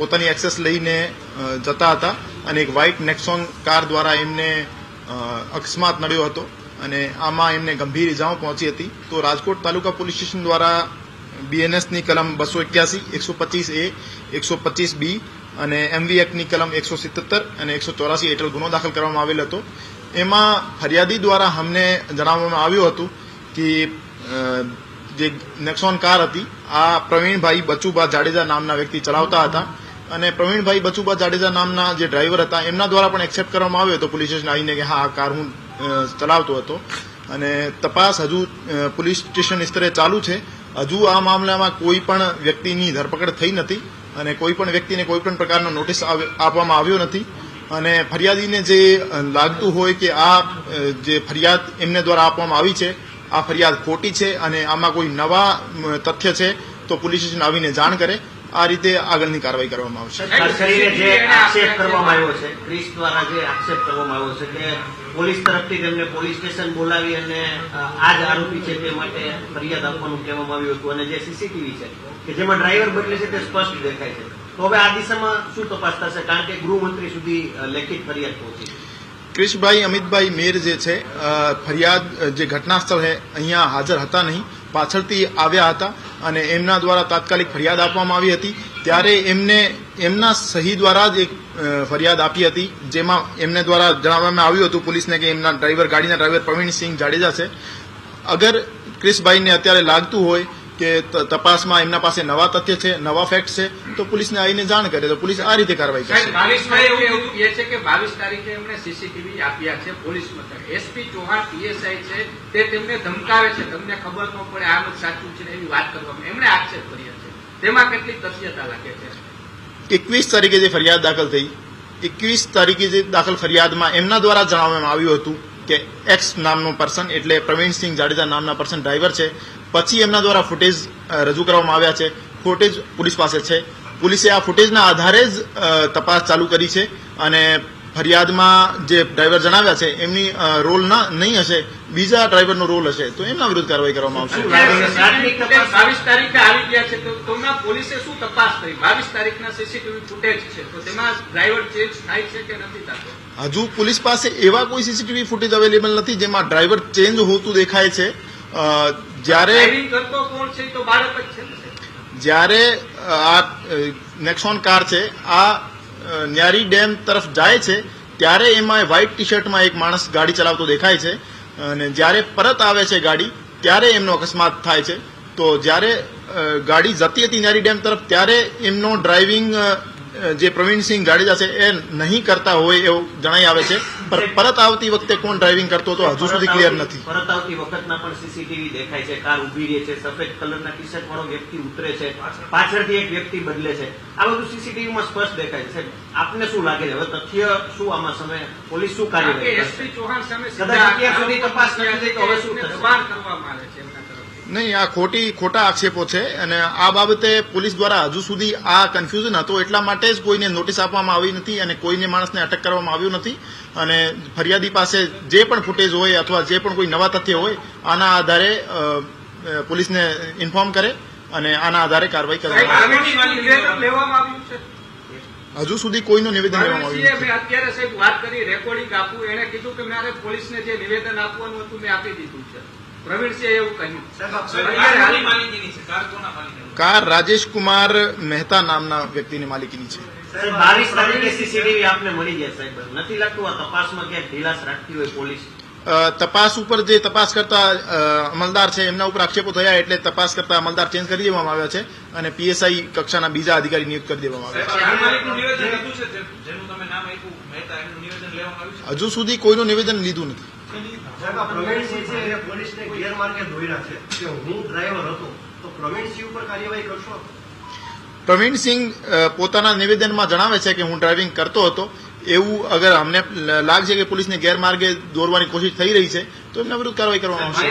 પોતાની એક્સેસ લઈને જતા હતા અને એક વ્હાઇટ નેક્સોન કાર દ્વારા એમને અકસ્માત નડ્યો હતો અને આમાં એમને ગંભીર ઇજાઓ પહોંચી હતી. તો રાજકોટ તાલુકા પોલીસ સ્ટેશન દ્વારા બીએનએસની કલમ બસો એક્યાસી, એકસો પચીસ એ, એકસો પચીસ બી અને એમવી એક્ટની કલમ એકસો સિત્તેર અને એકસો ચોરાસી હેઠળ ગુનો દાખલ કરવામાં આવેલ હતો. એમાં ફરિયાદી દ્વારા અમને જણાવવામાં આવ્યું હતું કે જે નેક્સોન કાર હતી, આ પ્રવીણભાઈ બચુભા જાડેજા નામના વ્યક્તિ ચલાવતા હતા. અને પ્રવીણભાઈ બચુબા જાડેજા નામના જે ડ્રાઈવર હતા, એમના દ્વારા પણ એક્સેપ્ટ કરવામાં આવ્યો હતો પોલીસ સ્ટેશન આવીને કે હા, આ કાર હું ચલાવતો હતો. અને તપાસ હજુ પોલીસ સ્ટેશન સ્તરે ચાલુ છે. હજુ આ મામલામાં કોઈ પણ વ્યક્તિની ધરપકડ થઈ નથી અને કોઈ પણ વ્યક્તિને કોઈ પણ પ્રકારનો નોટિસ આપવામાં આવ્યો નથી. અને ફરિયાદીને જે લાગતું હોય કે આ જે ફરિયાદ એમને દ્વારા આપવામાં આવી છે, આ ફરિયાદ ખોટી છે અને આમાં કોઈ નવા તથ્ય છે, તો પોલીસ સ્ટેશન આવીને જાણ કરે. આ રીતે આગળની કાર્યવાહી કરવામાં આવશે. જે આક્ષેપ કરવામાં આવ્યો છે ક્રિસ દ્વારા જે આક્ષેપ કરવામાં આવ્યો છે કે પોલીસ તરફથી તેમને પોલીસ સ્ટેશન બોલાવી અને આ જ આરોપી છે તે માટે ફરિયાદ આપવાનું કહેવામાં આવ્યું હતું અને જે સીસીટીવી છે કે જેમાં ડ્રાઈવર બદલે છે તે સ્પષ્ટ દેખાય છે. તો હવે આ દિશામાં શું તપાસ થશે? કારણ કે ગૃહમંત્રી સુધી લેખિત ફરિયાદ પહોંચી ક્રિશભાઈ અમિતભાઈ મેર જે છે ફરિયાદ જે ઘટના સ્થળે અહીંયા હાજર હતા નહીં. પાછળથી આવ્યા હતા અને એમના દ્વારા તાત્કાલિક ફરિયાદ આપવામાં આવી હતી. ત્યારે એમને, એમના સહી દ્વારા જ એક ફરિયાદ આપી હતી, જેમાં એમને દ્વારા જણાવવામાં આવ્યું હતું પોલીસને કે એમના ડ્રાઈવર, ગાડીના ડ્રાઈવર પ્રવીણસિંહ જાડેજા છે. અગર ક્રિશભાઈને અત્યારે લાગતું હોય કે તપાસમાં એમના પાસે નવા તથ્ય છે નવા ફેક્ટ છે તો પોલીસને આવીને જાણ કરે તો પોલીસ આ રીતે કાર્યવાહી કરશે. સાહેબ એવું એવું કહે છે કે બાવીસ તારીખે એમણે સીસીટીવી આપ્યા છે પોલીસ મથક. એસપી ચૌહાણ પીએસઆઈ છે તે તેમને ધમકાવે છે. તમને ખબર ન પડે આમ જ સાચું છે એવી વાત કરવામાં. એમણે આક્ષેપ કર્યા છે. તેમાં કેટલી તથ્યતા લાગે છે? એકવીસ તારીખે જે ફરિયાદ દાખલ થઈ એકવીસ તારીખે જે દાખલ ફરિયાદમાં એમના દ્વારા જણાવવામાં આવ્યું હતું કે એક્સ નામનો પર્સન એટલે પ્રવીણસિંહ જાડેજા નામના પર્સન ડ્રાઈવર છે પછી એમના દ્વારા ફૂટેજ રજૂ કરવામાં આવ્યા છે. ફૂટેજ પોલીસ પાસે છે. પોલીસે આ ફૂટેજના આધારે જ તપાસ ચાલુ કરી છે અને ફરિયાદમાં જે ડ્રાઈવર જણાવ્યા છે એમની રોલ ના નહીં હશે બીજા ડ્રાઈવરનો રોલ હશે તો એમના વિરુદ્ધ કાર્યવાહી કરવામાં આવશે. બાવીસ તારીખે આવી ગયા છે તો પોલીસે શું તપાસ કરી? બાવીસ તારીખના સીસીટીવી ફૂટેજ છે તો તેમાં ડ્રાઈવર ચેન્જ થાય છે કે નથી થતો? હજુ પોલીસ પાસે એવા કોઈ સીસીટીવી ફૂટેજ અવેલેબલ નથી જેમાં ડ્રાઈવર ચેન્જ હોતું દેખાય છે. જ્યારે. જ્યારે આ નેક્સોન કાર છે આ ન્યારી ડેમ તરફ જાય છે ત્યારે એમાં વ્હાઇટ ટી શર્ટમાં એક માણસ ગાડી ચલાવતો દેખાય છે અને જ્યારે પરત આવે છે ગાડી ત્યારે એમનો અકસ્માત થાય છે. તો જ્યારે ગાડી જતી હતી ન્યારી ડેમ તરફ ત્યારે એમનો ડ્રાઇવિંગ જે પ્રવીણસિંહ જાડેજા છે એ નહીં કરતા હોય એવું જણાઈ આવે છે. પરત આવતી વખતે કોણ ડ્રાઇવિંગ કરતો હતો? હજુ સુધી ક્લિયર નથી. પરત આવતી વખતના પણ સીસીટીવી દેખાય છે કાર ઊભી રહે છે સફેદ કલરના ટી શર્ટ વાળો વ્યક્તિ ઉતરે છે પાછળથી એક વ્યક્તિ બદલે છે. આ બધું સીસીટીવી માં સ્પષ્ટ દેખાય છે. આપને શું લાગે છે? હવે તથ્ય શું આમાં સમય પોલીસ શું કાર્યવાહી કરશે? એસપી ચૌહાણ સામે કદાચ અત્યાર સુધી તપાસ નથી થઈ તો હવે શું દબાણ કરવામાં આવે છે એમના તરફથી. નહીં આ ખોટી ખોટા આક્ષેપો છે અને આ બાબતે પોલીસ દ્વારા હજુ સુધી આ કન્ફ્યુઝન હતો એટલા માટે જ કોઈને નોટિસ આપવામાં આવી નથી અને કોઈને માણસને અટક કરવામાં આવ્યું નથી. અને ફરિયાદી પાસે જે પણ ફૂટેજ હોય અથવા જે પણ કોઈ નવા તથ્ય હોય આના આધારે પોલીસને ઇન્ફોર્મ કરે અને આના આધારે કાર્યવાહી કરવામાં હજુ સુધી કોઈનું નિવેદન લેવામાં આવ્યું નથી. અત્યારે સાહેબ વાત કરી રેકોર્ડિંગ આપવું એને કીધું કે મારે પોલીસને જે નિવેદન આપવાનું હતું મેં આપી દીધું છે. પ્રવીણસિંહે એવું કહ્યું. કાર રાજેશ કુમાર મહેતા નામના વ્યક્તિની માલિકીની છે. બાવીસ તારીખે સીસીટીવી આપને મળી ગયા સાહેબ. નથી લાગતું આ તપાસમાં ક્યાંક ઢીલાસ રાખતી હોય પોલીસ. તપાસ ઉપર જે તપાસ કરતા અમલદાર છે એમના ઉપર આક્ષેપો થયા એટલે તપાસ કરતા અમલદાર ચેન્જ કરી દેવામાં આવ્યા છે અને પીએસઆઈ કક્ષાના બીજા અધિકારી નિયુક્ત કરી દેવામાં આવ્યા સાહેબ, આ માલિકનું નિવેદન લીધું છે જે- જેનું તમે નામ આપ્યું મહેતા એમનું નિવેદન લેવામાં આવ્યું છે છે? હજુ સુધી કોઈનું નિવેદન લીધું નથી. આ પ્રવીણસિંહ છે એ પોલીસને ગેરમાર્ગે દોર્યા છે કે હું ડ્રાઈવર હતો. તો પ્રવીણસિંહ ઉપર કાર્યવાહી કરશો? પ્રવીણસિંહ પોતાના નિવેદનમાં જણાવે છે કે હું ડ્રાઇવિંગ કરતો હતો. એવું અગર અમને લાગશે કે પોલીસને ગેરમાર્ગે દોરવાની કોશિશ થઈ રહી છે તો એમના વિરુદ્ધ કાર્યવાહી કરવામાં આવશે?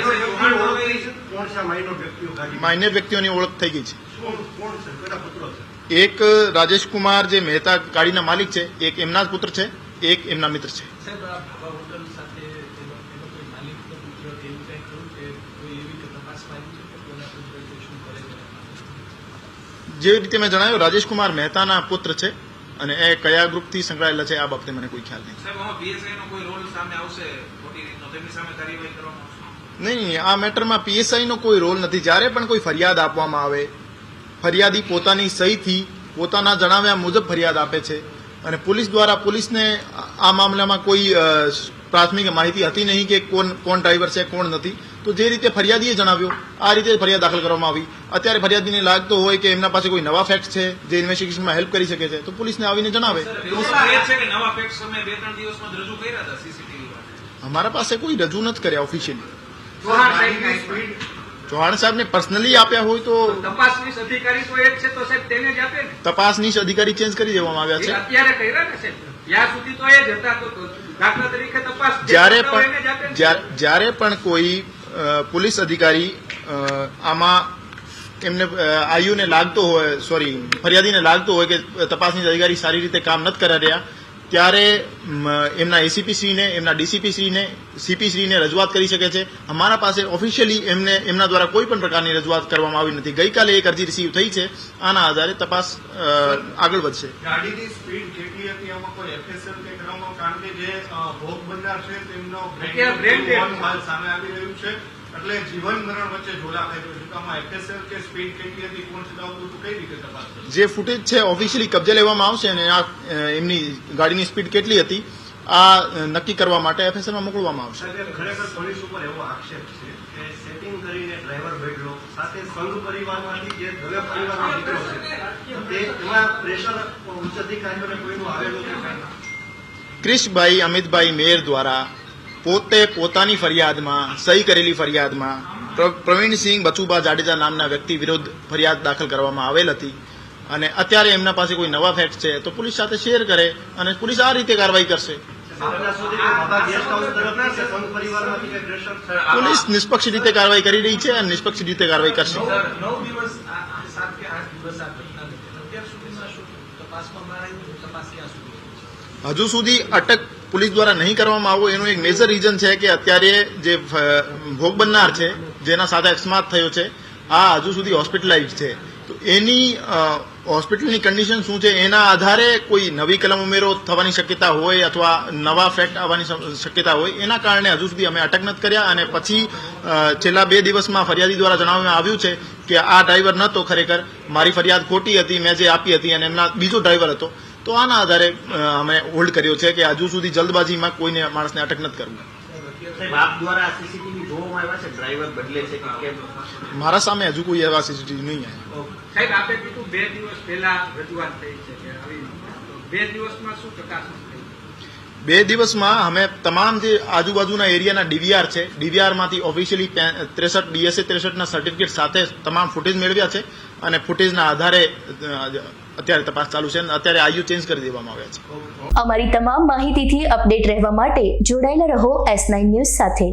માન્ય વ્યક્તિઓની ઓળખ થઈ ગઈ છે. કોણ કોણ છે? કોના પુત્રો છે? એક રાજેશ કુમાર જે મહેતા ગાડીના માલિક છે એક એમના જ પુત્ર છે એક એમના મિત્ર છે સાહેબ આ ભાભા હોટલ સાથે એનો એનો કોઈ માલિકનો પુત્ર કે એવું કંઈ ખરું કે કોઈ એવી રીતે તપાસમાં આવ્યું છે કે કોના પુત્ર કે શું કરે છે જે રીતે મેં જણાવ્યું રાજેશકુમાર મહેતાના પુત્ર છે અને એ કયા ગ્રુપથી સંકળાયેલા છે આ બાબતે મને કોઈ ખ્યાલ નહીં. નહીં આ મેટરમાં પીએસઆઈનો કોઈ રોલ નથી. જ્યારે પણ કોઈ ફરિયાદ આપવામાં આવે ફરિયાદી પોતાની સહીથી પોતાના જણાવ્યા મુજબ ફરિયાદ આપે છે અને પોલીસ દ્વારા પોલીસને આ- આ મામલામાં કોઈ પ્રાથમિક માહિતી હતી નહીં કે કોણ કોણ ડ્રાઈવર છે કોણ નથી. તો જે રીતે ફરિયાદીએ જણાવ્યું આ રીતે ફરિયાદ દાખલ કરવામાં આવી. અત્યારે ફરિયાદીને લાગતો હોય કે એમના પાસે કોઈ નવા ફેક્ટ છે જે ઇન્વેસ્ટિગેશનમાં હેલ્પ કરી શકે છે તો પોલીસને આવીને જણાવે. એવું કહે છે કે નવા ફેક્ટ તમે બે ત્રણ દિવસમાં જ રજૂ કર્યા હતા સીસીટીવી માટે. અમારા પાસે કોઈ રજૂ નથી કર્યા ઓફિશિયલી ચૌહાણ સાહેબના પર્સનલી આપ્યા હોય તો તપાસનીશ અધિકારી તો એક છે તો સાહેબ તેને જ આપે તપાસનીશ અધિકારી ચેન્જ કરી દેવામાં આવ્યા છે. અત્યારે કર્યા ને સાહેબ? ત્યાં સુધી તો એ જ હતા તો તો દાખલા તરીકે તપાસ જ્યારે કરતા હોય એને જ પણ જ્યારે પણ કોઈ પોલીસ અધિકારી આમાં એમને આયુને લાગતો હોય, સોરી, ફરિયાદીને લાગતો હોય કે તપાસની અધિકારી સારી રીતે કામ નથી કરી રહ્યા ત્યારે એમના એસીપી શ્રીને એમના ડીસીપી શ્રીને સીપી શ્રીને રજૂઆત કરી શકે છે. અમારા પાસે ઓફિશિયલી એમને એમના દ્વારા કોઈ પણ પ્રકારની રજૂઆત કરવામાં આવી નથી. ગઈકાલે એક અરજી રિસીવ થઈ છે. આના આધારે તપાસ આગળ વધશે. ગાડીની સ્પીડ કેટલી હતી? આમાં કોઈ એફએસએલ કે કરવામાં કારણ કે જે ભોગ બનનાર છે તેમનો હાલ સામે આવી રહ્યું છે. એટલે જીવન મરણ વચ્ચે ઝોલા ખાઈ રહ્યું છે તો આમાં એફએસએલ કે સ્પીડ કેટલી હતી કોણ ચલાવતું હતું કઈ રીતે તપાસ જે ફૂટેજ છે ઓફિશિયલી કબજે લેવામાં આવશે અને આ એમની ગાડીની સ્પીડ કેટલી હતી આ નક્કી કરવા માટે એફએસએલમાં મોકલવામાં આવશે. ખરેખર પોલીસ ઉપર એવો આક્ષેપ છે કે સેટિંગ કરીને ડ્રાઈવર બેઠલો સાથે સંઘ પરિવારમાંથી જે દવે પરિવારનો દીકરો છે તે એમાં પ્રેશર ઉચ્ચ અધિકારીઓને કોઈનું આવેલું છે ક્રિશભાઈ અમિતભાઈ મેર દ્વારા પોતે પોતાની ફરિયાદમાં, સહી કરેલી ફરિયાદમાં પ્ર- પ્રવીણસિંહ બચુબા જાડેજા નામના વ્યક્તિ વિરુદ્ધ ફરિયાદ દાખલ કરવામાં આવેલ હતી અને અત્યારે એમના પાસે કોઈ નવા ફેક્ટ છે તો પોલીસ સાથે શેર કરે અને પોલીસ આ રીતે કાર્યવાહી કરશે? પોલીસ નિષ્પક્ષ રીતે કાર્યવાહી કરી રહી છે અને નિષ્પક્ષ રીતે કાર્યવાહી કરશે હજુ સુધી અટક પોલીસ દ્વારા નહીં કરવામાં આવો, એનું એક મેજર રીઝન છે કે અત્યારે જે ભોગ બનનાર છે, જેના સાથે અકસ્માત થયો છે, આ હજુ સુધી હોસ્પિટલાઇઝ છે. તો એની હોસ્પિટલની કન્ડિશન શું છે? એના આધારે કોઈ નવી કલમ ઉમેરો થવાની શક્યતા હોય અથવા નવા ફેક્ટ આવવાની શક્યતા હોય, એના કારણે હજુ સુધી અમે અટક નથી કર્યા અને પછી છેલ્લા બે દિવસમાં ફરિયાદી દ્વારા જણાવવામાં આવ્યું છે કે આ ડ્રાઈવર નહોતો ખરેખર. મારી ફરિયાદ ખોટી હતી, મેં જે આપી હતી અને એમના બીજો ડ્રાઈવર હતો. તો આના આધારે અમે હોલ્ડ કર્યો છે કે હજુ સુધી જલ્દબાજીમાં કોઈને માણસને અટક નથી કરવું મારા સામે હજુ કોઈ એવા સીસીટીવી નહીં આવ્યા. સાહેબ આપે કીધું બે દિવસ પહેલા રજૂઆત થઈ છે કે બે દિવસમાં શું બે દિવસમાં અમે તમામ જે આજુબાજુના એરિયાના ડીવીઆર છે ડીવીઆરમાંથી ઓફિશિયલી ત્રેસઠ ડીએસએ ત્રેસઠના સર્ટિફિકેટ સાથે તમામ ફૂટેજ મેળવ્યા છે. અને ફૂટેજના આધારે અત્યારે તપાસ ચાલુ છે અને અત્યારે આયુ ચેન્જ કરી દેવામાં આવ્યા છે. અમારી તમામ માહિતીથી અપડેટ રહેવા માટે જોડાયેલા રહો એસ નાઇન ન્યૂઝ સાથે.